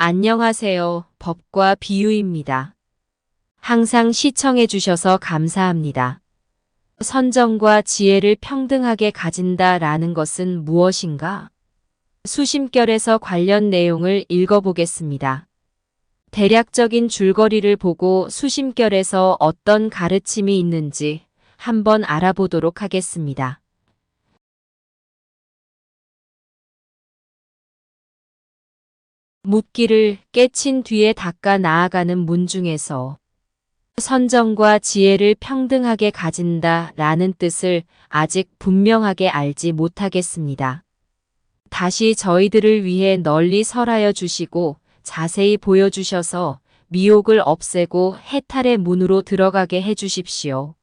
안녕하세요. 법과 비유입니다. 항상 시청해 주셔서 감사합니다. 선정과 지혜를 평등하게 가진다 라는 것은 무엇인가? 수심결에서 관련 내용을 읽어보겠습니다. 대략적인 줄거리를 보고 수심결에서 어떤 가르침이 있는지 한번 알아보도록 하겠습니다. 묻기를 깨친 뒤에 닦아 나아가는 문 중에서 선정과 지혜를 평등하게 가진다 라는 뜻을 아직 분명하게 알지 못하겠습니다. 다시 저희들을 위해 널리 설하여 주시고 자세히 보여주셔서 미혹을 없애고 해탈의 문으로 들어가게 해 주십시오.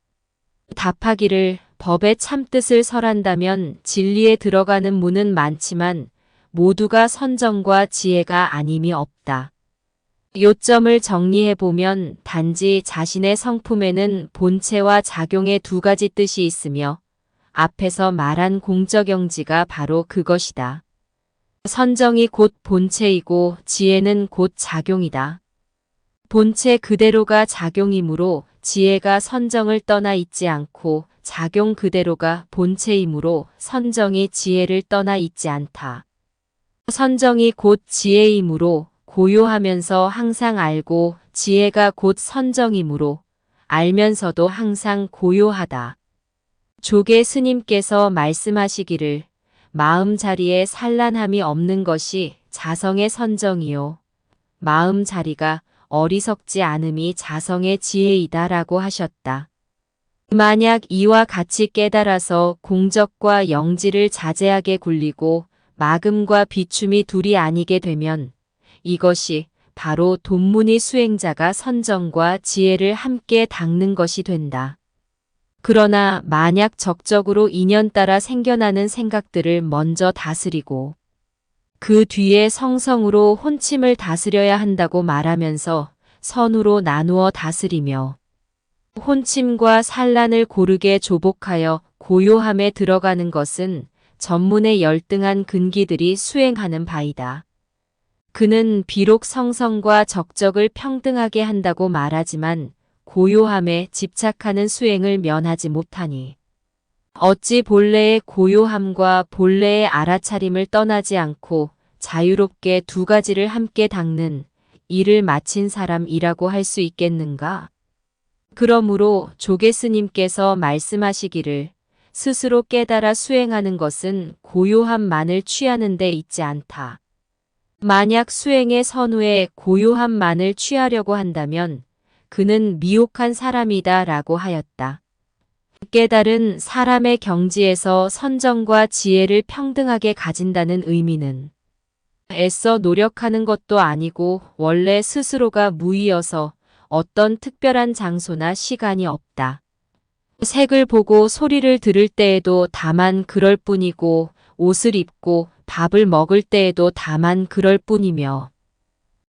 답하기를 법의 참뜻을 설한다면 진리에 들어가는 문은 많지만 모두가 선정과 지혜가 아님이 없다. 요점을 정리해 보면 단지 자신의 성품에는 본체와 작용의 두 가지 뜻이 있으며 앞에서 말한 공적영지가 바로 그것이다. 선정이 곧 본체이고 지혜는 곧 작용이다. 본체 그대로가 작용이므로 지혜가 선정을 떠나 있지 않고 작용 그대로가 본체이므로 선정이 지혜를 떠나 있지 않다. 선정이 곧 지혜이므로 고요하면서 항상 알고 지혜가 곧 선정이므로 알면서도 항상 고요하다. 조계 스님께서 말씀하시기를 마음 자리에 산란함이 없는 것이 자성의 선정이요. 마음 자리가 어리석지 않음이 자성의 지혜이다라고 하셨다. 만약 이와 같이 깨달아서 공적과 영지를 자제하게 굴리고 마금과 비춤이 둘이 아니게 되면 이것이 바로 돈문의 수행자가 선정과 지혜를 함께 닦는 것이 된다. 그러나 만약 적적으로 인연 따라 생겨나는 생각들을 먼저 다스리고 그 뒤에 성성으로 혼침을 다스려야 한다고 말하면서 선으로 나누어 다스리며 혼침과 산란을 고르게 조복하여 고요함에 들어가는 것은 전문의 열등한 근기들이 수행하는 바이다. 그는 비록 성성과 적적을 평등하게 한다고 말하지만 고요함에 집착하는 수행을 면하지 못하니 어찌 본래의 고요함과 본래의 알아차림을 떠나지 않고 자유롭게 두 가지를 함께 닦는 일을 마친 사람이라고 할 수 있겠는가? 그러므로 조계 스님께서 말씀하시기를 스스로 깨달아 수행하는 것은 고요함만을 취하는 데 있지 않다. 만약 수행의 선후에 고요함만을 취하려고 한다면 그는 미혹한 사람이다 라고 하였다. 깨달은 사람의 경지에서 선정과 지혜를 평등하게 가진다는 의미는 애써 노력하는 것도 아니고 원래 스스로가 무의여서 어떤 특별한 장소나 시간이 없다. 색을 보고 소리를 들을 때에도 다만 그럴 뿐이고 옷을 입고 밥을 먹을 때에도 다만 그럴 뿐이며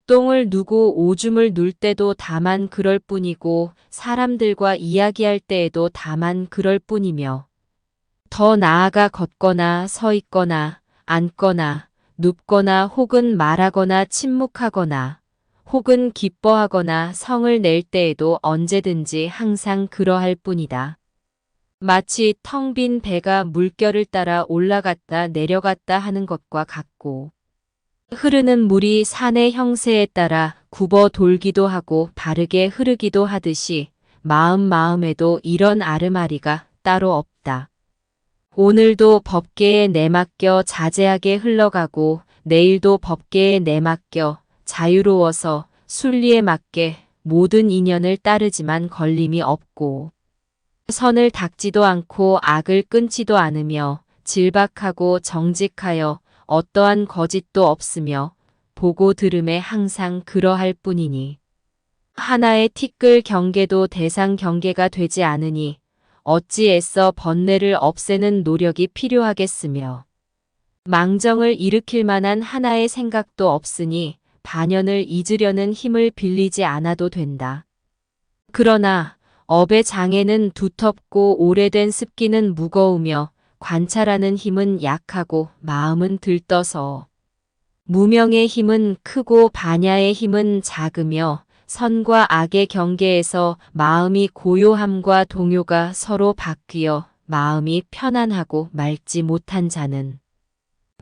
똥을 누고 오줌을 눌 때도 다만 그럴 뿐이고 사람들과 이야기할 때에도 다만 그럴 뿐이며 더 나아가 걷거나 서 있거나 앉거나 눕거나 혹은 말하거나 침묵하거나 혹은 기뻐하거나 성을 낼 때에도 언제든지 항상 그러할 뿐이다. 마치 텅 빈 배가 물결을 따라 올라갔다 내려갔다 하는 것과 같고 흐르는 물이 산의 형세에 따라 굽어 돌기도 하고 바르게 흐르기도 하듯이 마음 마음에도 이런 아르마리가 따로 없다. 오늘도 법계에 내맡겨 자제하게 흘러가고 내일도 법계에 내맡겨 자유로워서 순리에 맞게 모든 인연을 따르지만 걸림이 없고 선을 닦지도 않고 악을 끊지도 않으며 질박하고 정직하여 어떠한 거짓도 없으며 보고 들음에 항상 그러할 뿐이니 하나의 티끌 경계도 대상 경계가 되지 않으니 어찌 애써 번뇌를 없애는 노력이 필요하겠으며 망정을 일으킬 만한 하나의 생각도 없으니 반연을 잊으려는 힘을 빌리지 않아도 된다. 그러나 업의 장애는 두텁고 오래된 습기는 무거우며 관찰하는 힘은 약하고 마음은 들떠서 무명의 힘은 크고 반야의 힘은 작으며 선과 악의 경계에서 마음이 고요함과 동요가 서로 바뀌어 마음이 편안하고 맑지 못한 자는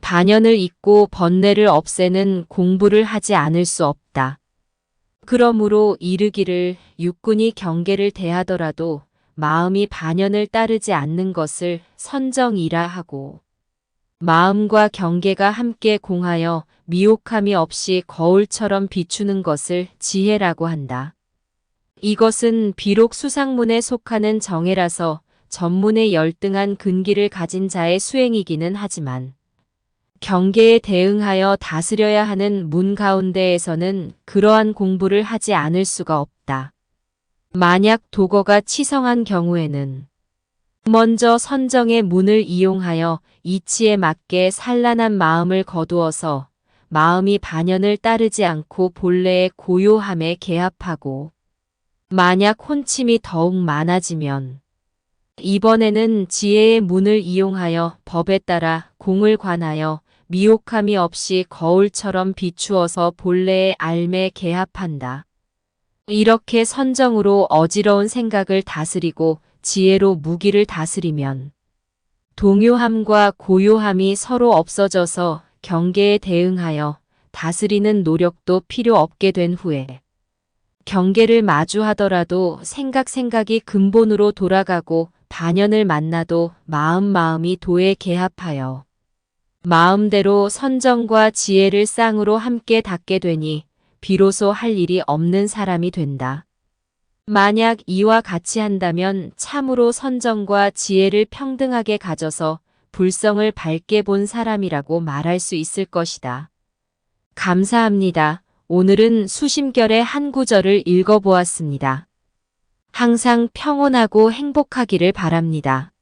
반연을 잊고 번뇌를 없애는 공부를 하지 않을 수 없다. 그러므로 이르기를 육군이 경계를 대하더라도 마음이 반연을 따르지 않는 것을 선정이라 하고 마음과 경계가 함께 공하여 미혹함이 없이 거울처럼 비추는 것을 지혜라고 한다. 이것은 비록 수상문에 속하는 정해라서 전문에 열등한 근기를 가진 자의 수행이기는 하지만 경계에 대응하여 다스려야 하는 문 가운데에서는 그러한 공부를 하지 않을 수가 없다. 만약 도거가 치성한 경우에는 먼저 선정의 문을 이용하여 이치에 맞게 산란한 마음을 거두어서 마음이 반연을 따르지 않고 본래의 고요함에 개합하고 만약 혼침이 더욱 많아지면 이번에는 지혜의 문을 이용하여 법에 따라 공을 관하여 미혹함이 없이 거울처럼 비추어서 본래의 알매 개합한다. 이렇게 선정으로 어지러운 생각을 다스리고 지혜로 무기를 다스리면 동요함과 고요함이 서로 없어져서 경계에 대응하여 다스리는 노력도 필요 없게 된 후에 경계를 마주하더라도 생각 생각이 근본으로 돌아가고 반연을 만나도 마음 마음이 도에 개합하여 마음대로 선정과 지혜를 쌍으로 함께 닿게 되니 비로소 할 일이 없는 사람이 된다. 만약 이와 같이 한다면 참으로 선정과 지혜를 평등하게 가져서 불성을 밝게 본 사람이라고 말할 수 있을 것이다. 감사합니다. 오늘은 수심결의 한 구절을 읽어보았습니다. 항상 평온하고 행복하기를 바랍니다.